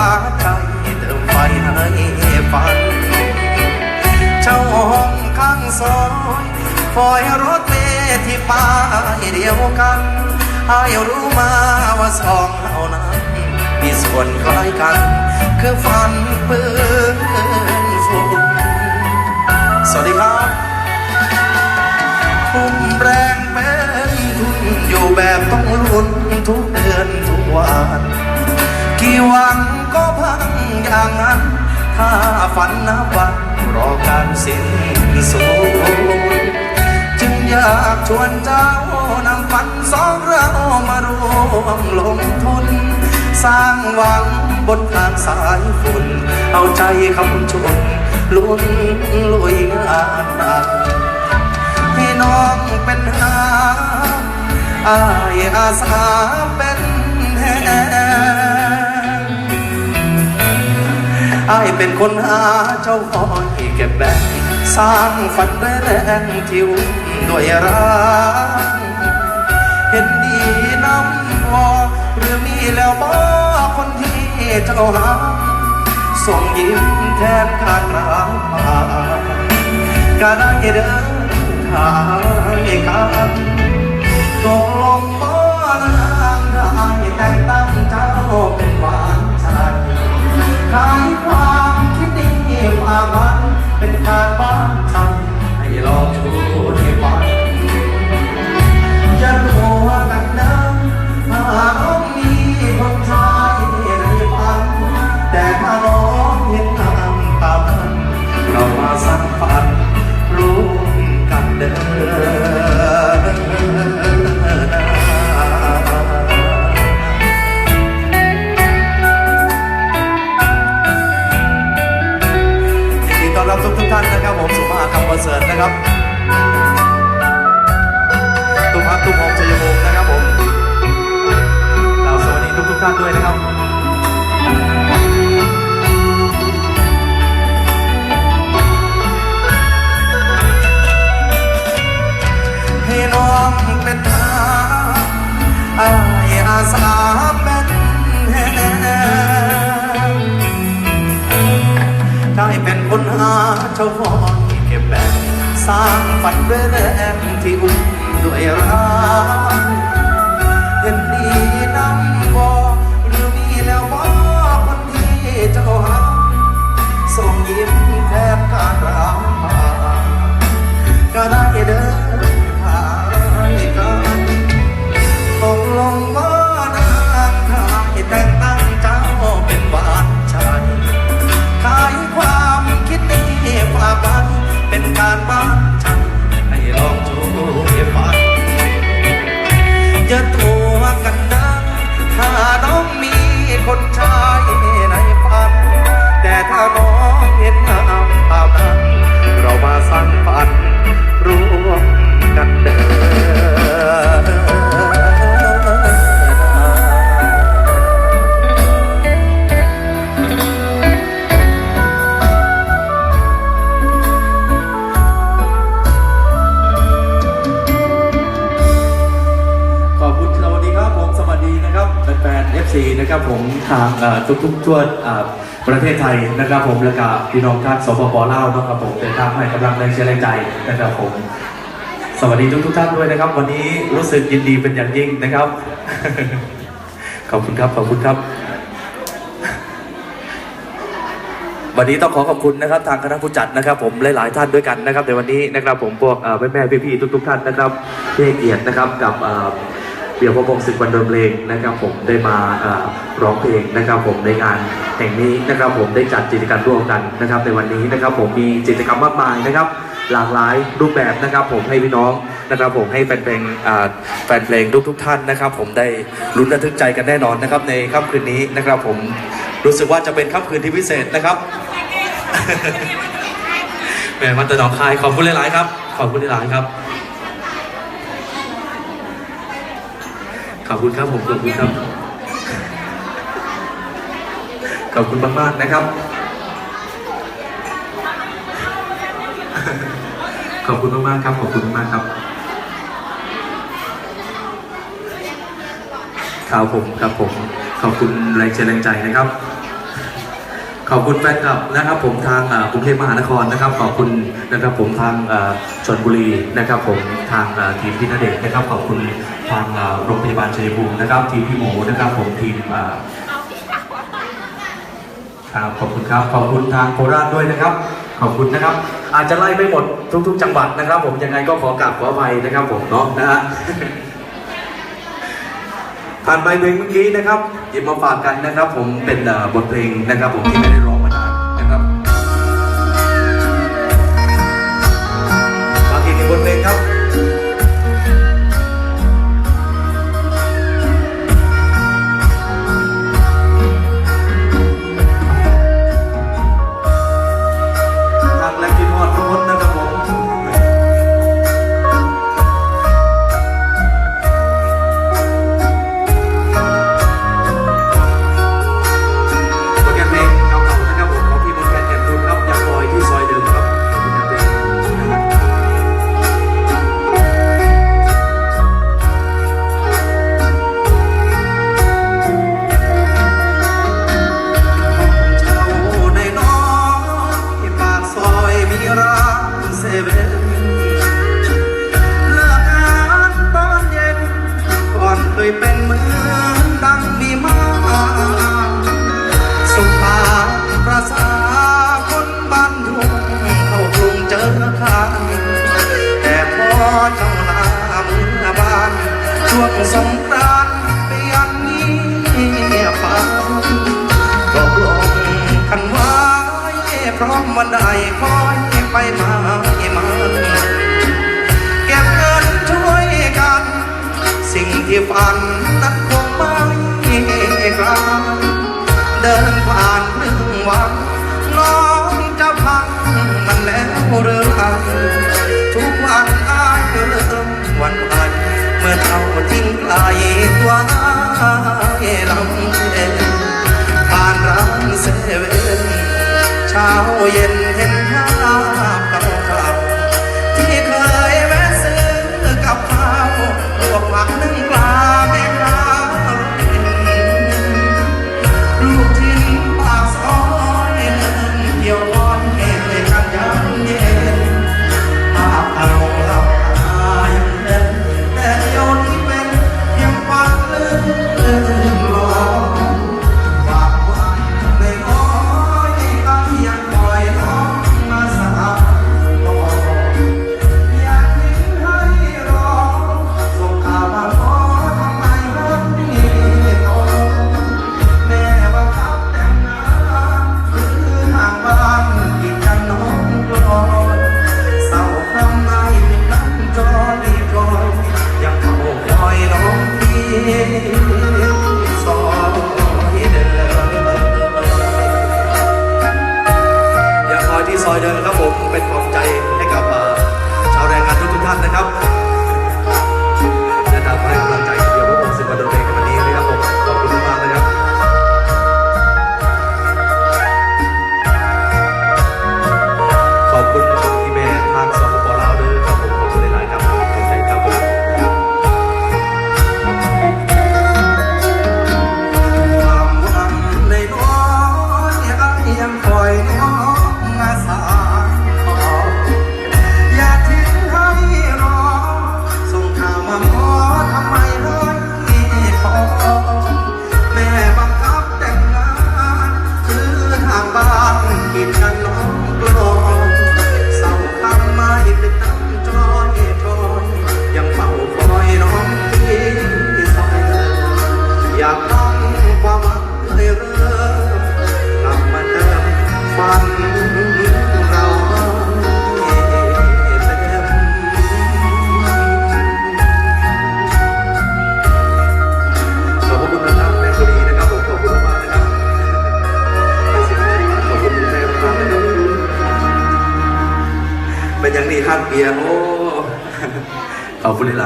าใจเติมไฟให้ฝันเจ้าห้องข้างซอยคอยรถเมที่ป้ายเดียวกันอายรู้มาว่าสองเรานั้นมีส่วนคล้ายกัน คือฝันปืนฝุ่นสวัสดีครับทุ่มแรงเป็นทุนอยู่แบบต้องลุ้นทุกเดือนทุกวัน กี่หวังก็พังอย่างนั้น ถ้าฝันนับวันรอการสิ้นสุดจึงอยากชวนเจ้านำฝันสองเรามารวมลงทุน สร้างหวังบนทางสายฝุ่น เอาใจคำชนลุ้นลุยงานหนักให้น้องเป็นหาอายอาสาเป็นแท อายเป็นคนหาเจ้าคอยเก็บแบงสร้างฝันแรงที่อุ่นด้วยรักเห็นดีน้ำพอหรือมีแล้วบ่คนที่เจ้าหาส่งยิ้มแทนการรักมาก็ได้เดินทางกันาวอนเก็บแบบสร้างฝันด้วยแรงที่อุ่นด้วยรัก ทางเอ่อทุกๆทั่วเอ่อประเทศไทยนะครับผมและกับพี่น้องท่านสปปลาวนะครับผมเป็นทางให้กำลังแรงเชียร์แรงใจนะครับผม สวัสดีทุกๆท่านด้วยนะครับ วันนี้รู้สึกยินดีเป็นอย่างยิ่งนะครับ ขอบคุณครับขอบคุณครับ วันนี้ต้องขอขอบคุณนะครับ ทางคณะผู้จัดนะครับ ผมหลายๆท่านด้วยกันนะครับในวันนี้นะครับ ผมพวกเอ่แม่ๆพี่ๆทุก ๆ ท่านนะครับที่เกียรตินะครับกับ เอ่อเปี่ยมพระพงศ์ศึกวันดนเพลงนะครับผมได้มาร้องเพลงนะครับผมในงานแห่งนี้นะครับผมได้จัดกิจกรรมร่วมกันนะครับ ในวันนี้นะครับผมมีกิจกรรมมากมายนะครับ หลากหลายรูปแบบนะครับ ผมให้พี่น้องนะครับ ผมให้แฟนเพลงแฟนเพลงทุกๆท่านนะครับ ผมได้ลุ้นระทึกใจกันแน่นอนนะครับ ในค่ำคืนนี้นะครับ ผมรู้สึกว่าจะเป็นค่ำคืนที่พิเศษนะครับแหม่มาแตหนองคายขอบคุณหลาย ๆ ครับ ขอบคุณหลาย ๆ ครับ ขอบคุณครับผมขอบคุณครับ ขอบคุณมาก ๆ นะครับ ขอบคุณมาก ๆ ครับ ขอบคุณมากครับ ครับผมครับผม ขอบคุณแรงแรงใจนะครับ ขอบคุณแฟนคลับนะครับ ผมทางกรุงเทพมหานครนะครับ ขอบคุณนะครับผมทางชนบุรีนะครับ ผมทางทีมพินาเดชนะครับ ขอบคุณ ทางโรงพยาบาลชัยภูมินะครับ ทีมพี่หมูนะครับ ผมทีมครับขอบคุณครับขอบคุณทางโคราชด้วยนะครับ ขอบคุณนะครับ อาจจะไล่ไม่หมดทุก ๆ จังหวัดนะครับ ผมยังไงก็ขอกราบขออภัยนะครับ ผมเนาะนะฮะผ่านไปเพลงเมื่อกี้นะครับหยิบมาฝากกันนะครับ ผมเป็นบทเพลงนะครับ ผมที่ไม่ได้ร้อง วันไหนเมื่อเขาทิ้งลายตัวลำเด่นผ่านร้านเซเว่นเช้าเย็น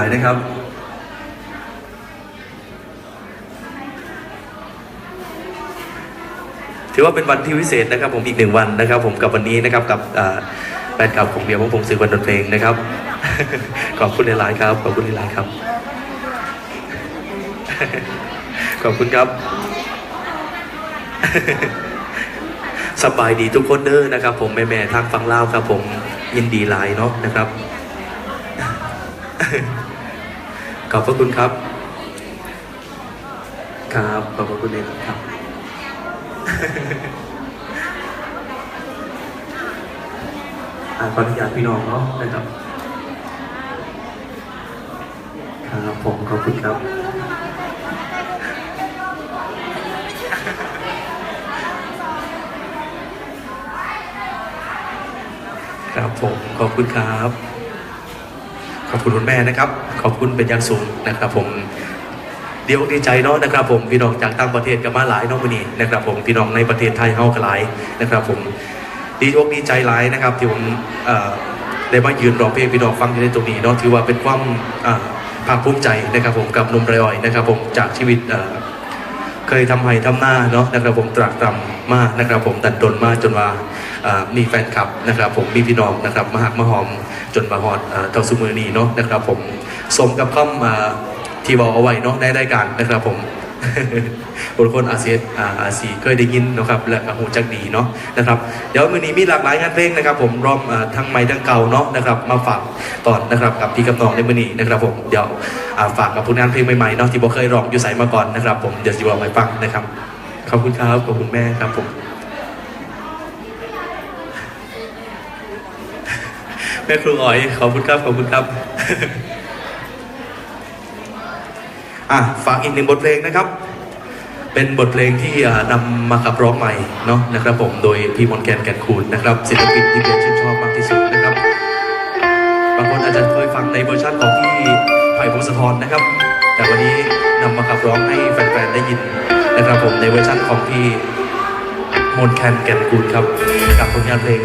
อยนะครับ ถือว่าเป็นวันที่วิเศษนะครับ ผมอีกหนึ่งวันนะครับ ผมกับวันนี้นะครับกับแฟนคลับของเดียวของผมสื่อวันดนเพลงนะครับ ขอบคุณหลายๆครับ ขอบคุณหลายๆครับ ขอบคุณครับสบายดีทุกคนเด้อนะครับ ผมแม่แม่ทักฟังเล่าครับ ผมยินดีหลายเนาะนะครับ ขอบพระคุณครับ ครับ ขอบพระคุณเองครับ อ่าขออนุญาตพี่น้องเนาะนะครับ ครับผมขอบคุณครับ ครับผมขอบคุณครับ ขอบคุณคุณแม่นะครับ ขอบคุณเป็นอย่างสูงนะครับ ผมเดียวดีใจเนาะนะครับ ผมพี่น้องจากต่างประเทศกับมาหลายน้องมนี้นะครับ ผมพี่น้องในประเทศไทยเฮาก็หลายนะครับ ผมดีอกดีใจหลายนะครับ ที่ผมได้มายืนร้องเพลงพี่น้องฟังอยู่ในตรงนี้เนาะถือว่าเป็นความภาคภูมิใจนะครับ ผมกับนมไรอ่อยนะครับ ผมจากชีวิตเคยทำไห้ทำหน้าเนาะนะครับ ผมตรากตรำมากนะครับ ผมตันตนมากจนว่า มีแฟนคลับนะครับ ผมมีพี่น้องนะครับมาหักมาหอมจนมาฮอดอ่าเท่าสมือนี้เนาะนะครับ ผมสมกับคำอ่าที่บอกเอาไว้เนาะในรายการนะครับ ผมบางคนอาเซียนอาซีเคยได้ยินนะครับและหูจักดีเนาะนะครับเดี๋ยวมือนี้มีหลากหลายงานเพลงนะครับ ผมรอบทั้งใหม่ทั้งเก่าเนาะนะครับ มาฝากตอนนะครับกับพี่กับน้องในมือนี้นะครับ ผมเดี๋ยวฝากกับผลงานเพลงใหม่ๆเนาะที่บ่เคยร้องอยู่ใส่มาก่อนนะครับ ผมเดี๋ยวจะบอกให้ฟังนะครับขอบคุณครับขอบคุณแม่ครับผม แม่ครูอ๋อยขอบคุณครับขอบคุณครับอะฝากอีกหนึ่งบทเพลงนะครับ เป็นบทเพลงที่อ่านำมาขับร้องใหม่เนาะนะครับ ผมโดยพี่มนแคนแกนคูณนะครับศิลปินที่เบียชื่นชอบมากที่สุดนะครับบางคนอาจจะเคยฟังในเวอร์ชันของพี่ไผ่พงศธรนะครับ แต่วันนี้นำมาขับร้องให้แฟนๆได้ยินนะครับผมในเวอร์ชันของพี่มนแคนแกนคูณครับกับผลงานเพลง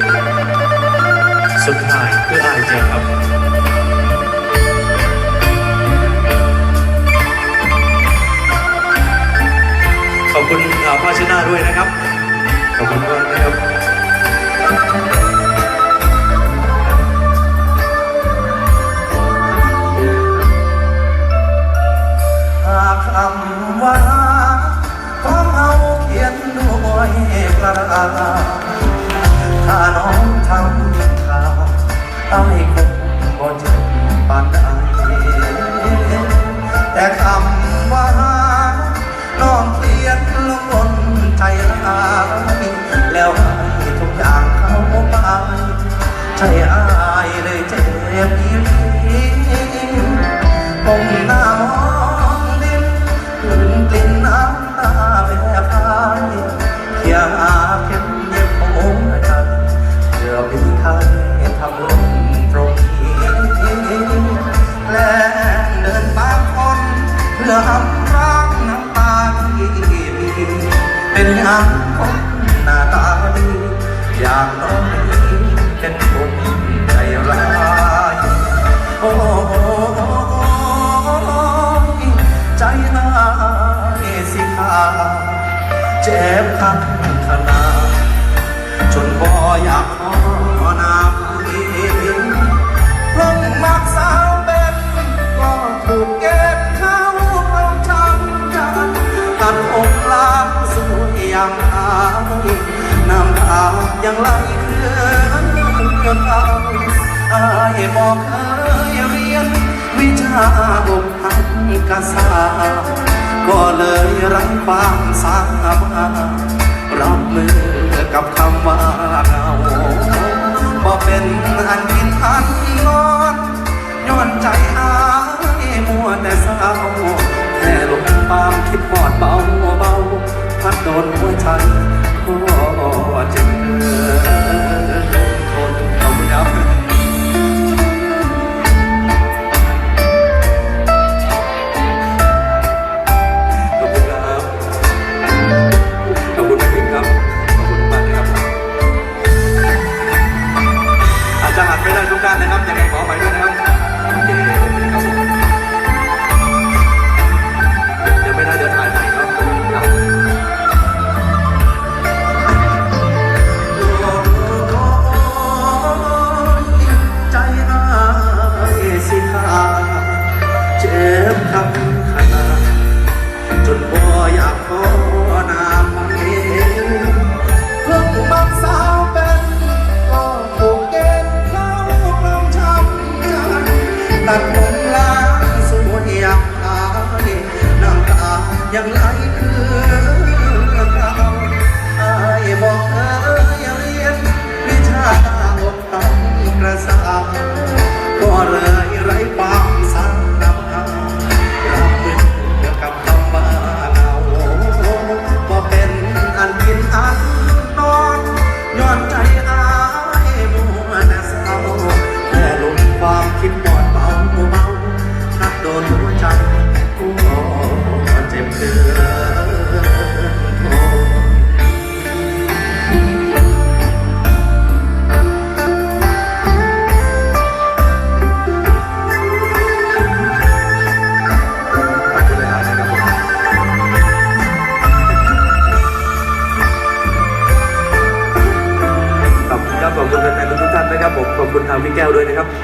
สุดท้ายเพื่ออายเจครับขอบคุณอ่าภาชนะด้วยนะครับ ขอบคุณมากนะครับหากคำว่าของเอาเขียนด้วยกระดาษถ้าน้องทำ ใต้คงบ่เจ็บปานใดแต่คำว่าน้องเขียนลงบนใจร้ายแล้วให้ทุกอย่างเข้าไปใจอายเลยเจ็บอีหลีผมหน้ามอง ก็เลยไร้ความสามารถรับมือกับคำว่าเหงาบ่เป็นอันกินอันนอนย้อนใจอายมัวแต่เศร้าแค่ลมปามคิดปอดเบาเบาพัดโดนหัวใจก็เจ็บเกินทนขอบคุณค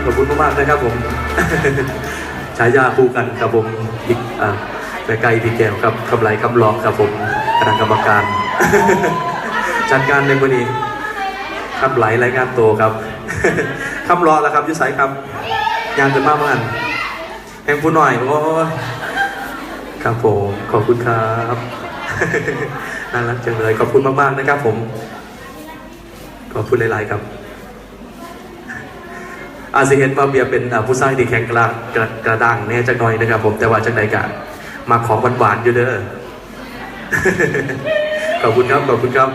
ขอบคุณมากๆนะครับผมฉายาคู่กันครับผมอีกอ่าแม่ไก่พี่แก้วครับคำไรคำร้องครับผมคณะกรรมการ จัดการในวันนี้คำไหลรายงานตัวครับคำรอแล้วครับยุสัยครับยานจะมากมันแห่งผู้หน่อยโอ้ยครับผมขอบคุณครับน่ารักจังเลยขอบคุณมากๆนะครับผมขอบคุณหลายๆครับ อาซีเห็นว่าเบียเป็นผู้สร้างที่แข็งกระกระกระด้างแน่จักหน่อยนะครับ ผมแต่ว่าจังใดกะมาของหวานๆอยู่เด้อขอบคุณครับขอบคุณครับ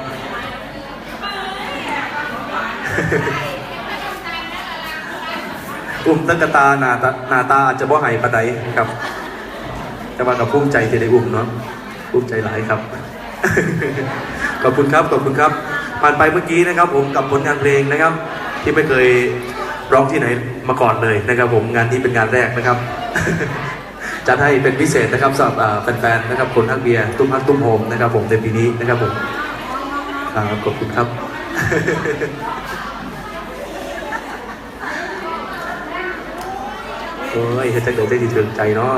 อุ้มตั้งกตาหนาตาหนาตาอาจจะบ่ใหายปานใดครับ แต่ว่ากับภูมิใจที่ได้อุ้มเนาะภูมิใจหลายครับ ขอบคุณครับขอบคุณครับผ่านไปเมื่อกี้นะครับ ผมกับผลงานเพลงนะครับ ที่ไม่เคย ร้องที่ไหนมาก่อนเลยนะครับผมงานนี้เป็นงานแรกนะครับ จัดให้เป็นพิเศษนะครับสำหรับแฟนๆนะครับคนทักเบียร์ตุ้มฮักตุ้มโฮมนะครับผมในปีนี้นะครับผมขอบคุณครับโอ้ยเฮ็ดจังเดินได้ดีเทิงใจเนาะ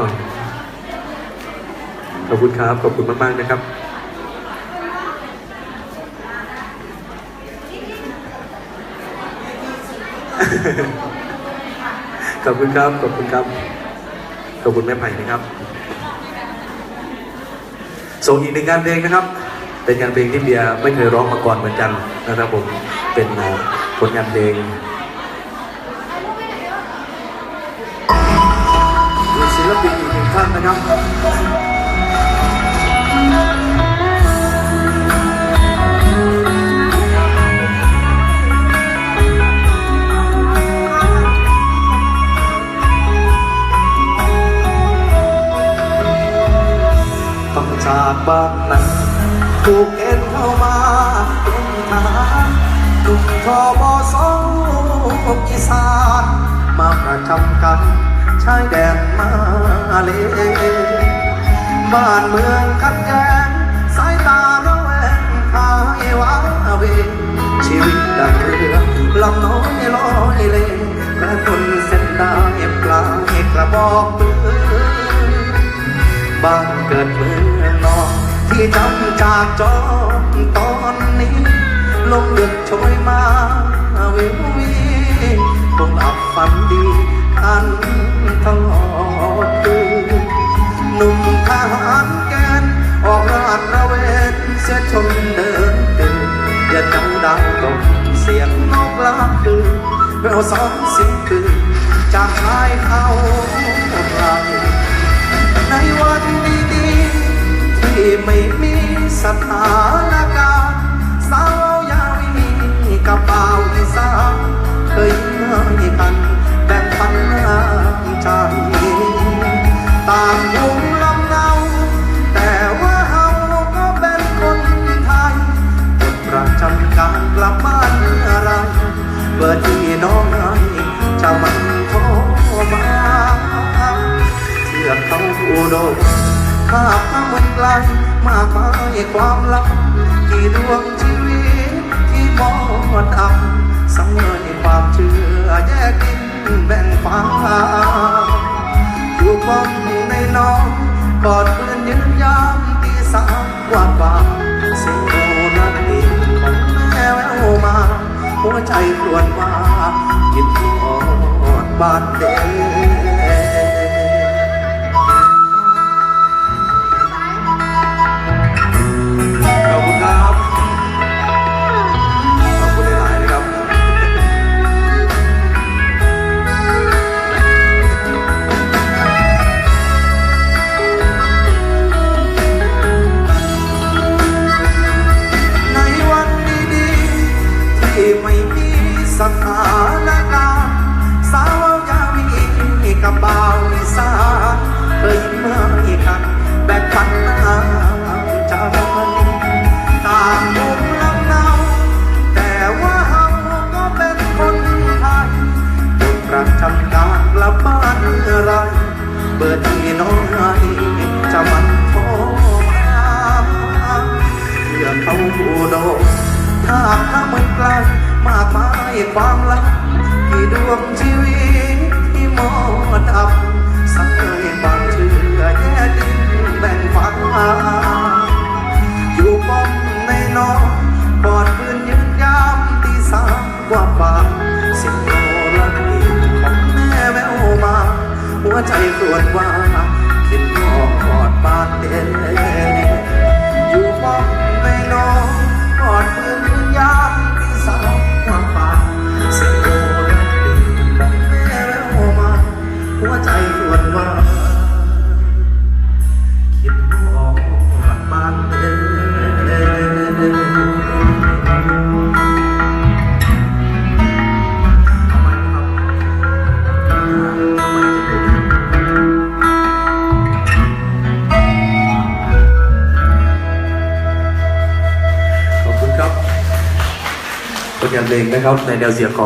ขอบคุณครับ ขอบคุณมาก ๆ นะครับ ขอบคุณครับ ขอบคุณครับ ขอบคุณแม่ไผ่นะครับ ส่งอีกหนึ่งงานเพลงนะครับ เป็นงานเพลงที่เบียร์ไม่เคยร้องมาก่อนเหมือนกันนะครับผม เป็นผลงานเพลงศิลปินอีกหนึ่งท่านนะครับ จากบ้านนั้นถูกเอ็นเข้ามาเป็นทหารหนุ่มทอบอสองอีสานมาประจำกันชายแดนมาเลบ้านเมืองขัดแย้งสายตาระแวงหายว้าเวชีวิตดังเรือลำน้อยลอยเลกระทนเส้นได้ปลายกระบอกปืนบ้านเกิดเมือง ที่จำจากจอมตอนนี้ ลมเดือดโชยมาวิววีคงหลับฝันดีกันตลอดคืนหนุ่มทหารแกนออกราดระเวนเสียชนเดินตื่นอย่าจังดังตกเสียงนกลาคืนแววสองสิบคืนจากชายเขาไกลในวันดีๆที่ ไม่มีสถานการณ์สาวยาวีกับบ่าอีสานเคยให้กันแบ่งปันน้ำใจต่างวงลำเนาแต่ว่าเฮาก็เป็นคนไทยกฎประจำการกลับบ้านเมื่อไรเบอร์ที่น้องให้จะมันโทรมาเทือเขาอุดม ข้าพมันไกลมากมายความลับกี่ดวงชีวิตที่มอดอับสังเวยความเชื่อแยกดินแบ่งฟ้าอยู่ป้อมในน้องกอดเพื่อนยืนยามตีสามว่าบาเสียงโอนัดดินของแม่แววมา หัวใจครวญว่าคิดที่อดบานเด็ วใจปวดวาย đình các góc này đều dìa có